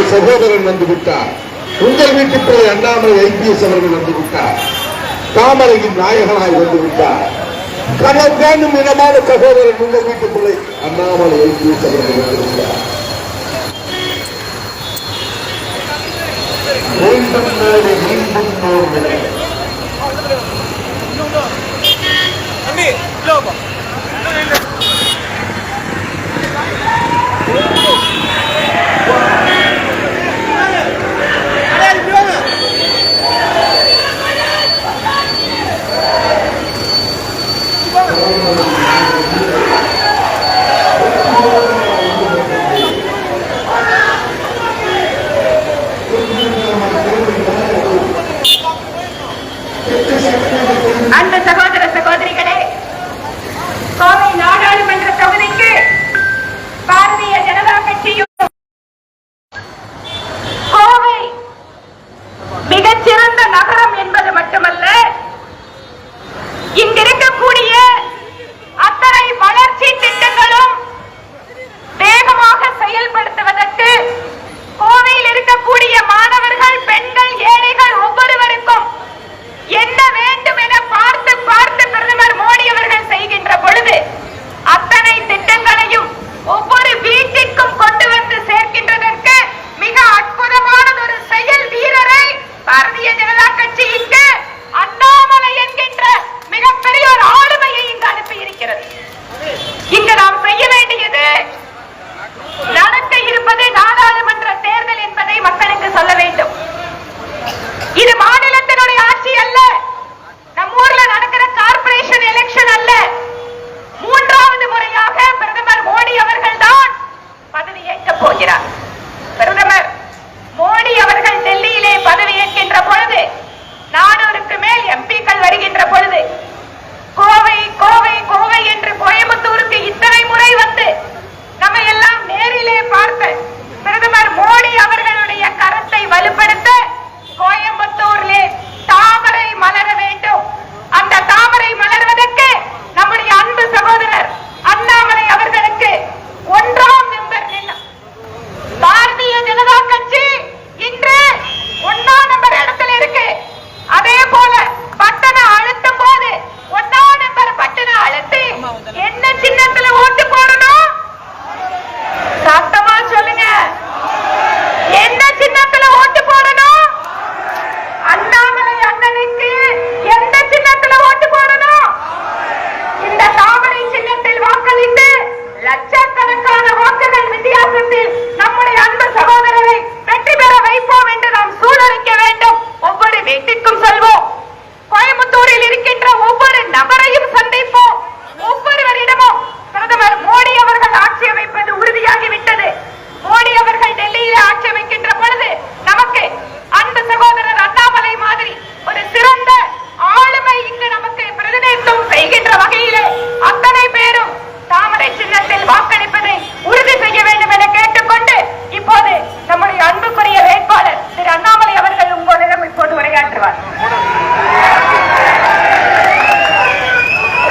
பாசமிகு சகோதரன் வந்துவிட்டார். உங்கள் வீட்டு பிள்ளை அண்ணாமலை ஐபிஎஸ் அவர்கள் வந்துவிட்டார். தாமரையின் நாயகனாய் வந்துவிட்டார். கடல் வேண்டும் இனமான சகோதரன் உங்கள் வீட்டு பிள்ளை அண்ணாமலை ஐபிஎஸ் அவர்கள் வந்துவிட்டார். வேண்டும்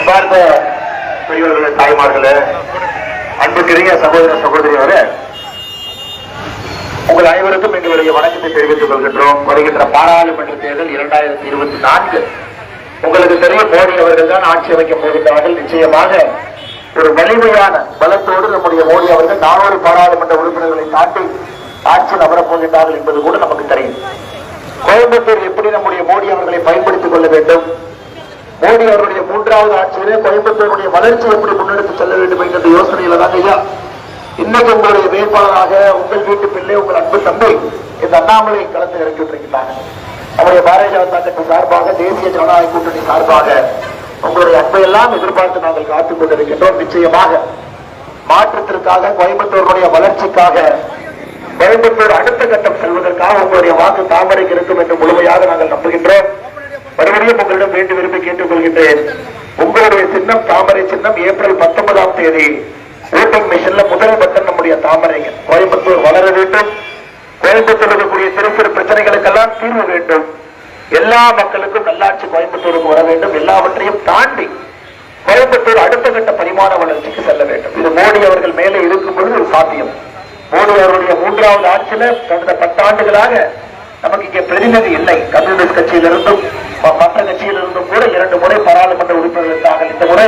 பார்த்த பெரியவர்களே தாய்மார்களே அன்புக்குரிய சகோதர சகோதரியவரே உங்கள் அனைவருக்கும் எங்களுடைய வணக்கத்தை தெரிவித்துக் கொள்கின்றோம். வருகின்ற பாராளுமன்ற தேர்தல் இரண்டாயிரத்தி இருபத்தி நான்கு. உங்களுக்கு தெரியும் மோடி அவர்கள் தான் ஆட்சி அமைக்கப் போகின்றார்கள் நிச்சயமாக ஒரு வலிமையான பலத்தோடு நம்முடைய மோடி அவர்கள் நானூறு பாராளுமன்ற உறுப்பினர்களை தாண்டி ஆட்சி அமரப் போகின்றார்கள் என்பது கூட நமக்கு தெரியும். கோயம்புத்தூர் எப்படி நம்முடைய மோடி அவர்களை பயன்படுத்திக் கொள்ள வேண்டும்? மோடி அவருடைய மூன்றாவது ஆட்சியிலே கோயம்புத்தூருடைய வளர்ச்சி எப்படி முன்னெடுத்து செல்ல வேண்டும் என்கிற யோசனையில தான் ஐயா. இன்னைக்கு உங்களுடைய வேட்பாளராக உங்கள் வீட்டு பிள்ளை உங்கள் அன்பு தம்பி இந்த அண்ணாமலை கலந்து இறக்கி அவருடைய நம்முடைய பாரதிய ஜனதா கட்சி சார்பாக தேசிய ஜனநாயக கூட்டணி சார்பாக உங்களுடைய அன்பை எல்லாம் எதிர்பார்த்து நாங்கள் காத்துக் கொண்டிருக்கின்றோம். நிச்சயமாக மாற்றத்திற்காக கோயம்புத்தூருடைய வளர்ச்சிக்காக கோயம்புத்தூர் அடுத்த கட்டம் செல்வதற்காக உங்களுடைய வாக்கு தாமரைக்கு இருக்கும் என்று முழுமையாக நாங்கள் நம்புகின்றோம். மறுபடியும் உங்களிடம் வேண்டு விரும்பி கேட்டுக்கொள்கின்றேன். உங்களுடைய சின்னம் தாமரை சின்னம் ஏப்ரல் பத்தொன்பதாம் தேதி ஓட்டிங் மிஷின்ல முதல் பட்டன் நம்முடைய தாமரைகள். கோயம்புத்தூர் வளர வேண்டும். கோயம்புத்தூர் இருக்கக்கூடிய சிறு சிறு பிரச்சனைகளுக்கெல்லாம் தீர்வு வேண்டும். எல்லா மக்களுக்கும் நல்லாட்சி கோயம்புத்தூருக்கு வர வேண்டும். எல்லாவற்றையும் தாண்டி கோயம்புத்தூர் அடுத்த கட்ட பரிமாண வளர்ச்சிக்கு செல்ல வேண்டும். இது மோடி அவர்கள் மேலே இருக்கும் பொழுது சாத்தியம். மோடி அவருடைய மூன்றாவது ஆட்சியில கடந்த பத்தாண்டுகளாக நமக்கு இங்கே பிரதிநிதி இல்லை. கம்யூனிஸ்ட் கட்சியிலிருந்தும் மற்ற கட்சியிலிருந்தும் கூட இரண்டு முறை பாராளுமன்ற உறுப்பினர் இருந்தார்கள் இந்த முறை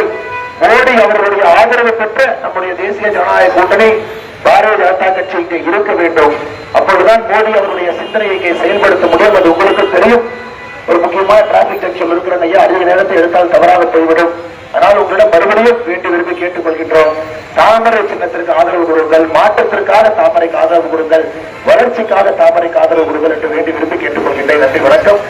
மோடி அவர்களுடைய ஆதரவு பெற்ற நம்முடைய தேசிய ஜனநாயக கூட்டணி பாரதிய ஜனதா கட்சி இங்கே இருக்க வேண்டும். அப்பொழுதுதான் மோடி அவருடைய சிந்தனையை இங்கே செயல்படுத்த முடியும். அது உங்களுக்கு தெரியும். ஒரு முக்கியமான டிராபிக் ஜங்ஷன் இருக்கிற ஐயா அதிக நேரத்தை எடுத்தால் தவறாக போய்விடும். ஆனால் உங்களிடம் மறுபடியும் வேண்டி விரும்பி கேட்டுக்கொள்கின்றோம். தாமரை சின்னத்திற்கு ஆதரவு கொடுங்கள். மாற்றத்திற்காக தாமரைக்கு ஆதரவு கொடுங்கள். வளர்ச்சிக்காக தாமரைக்கு ஆதரவு கொடுங்கள் என்று வேண்டி விரும்பி கேட்டுக்கொள்கின்றேன். நன்றி வணக்கம்.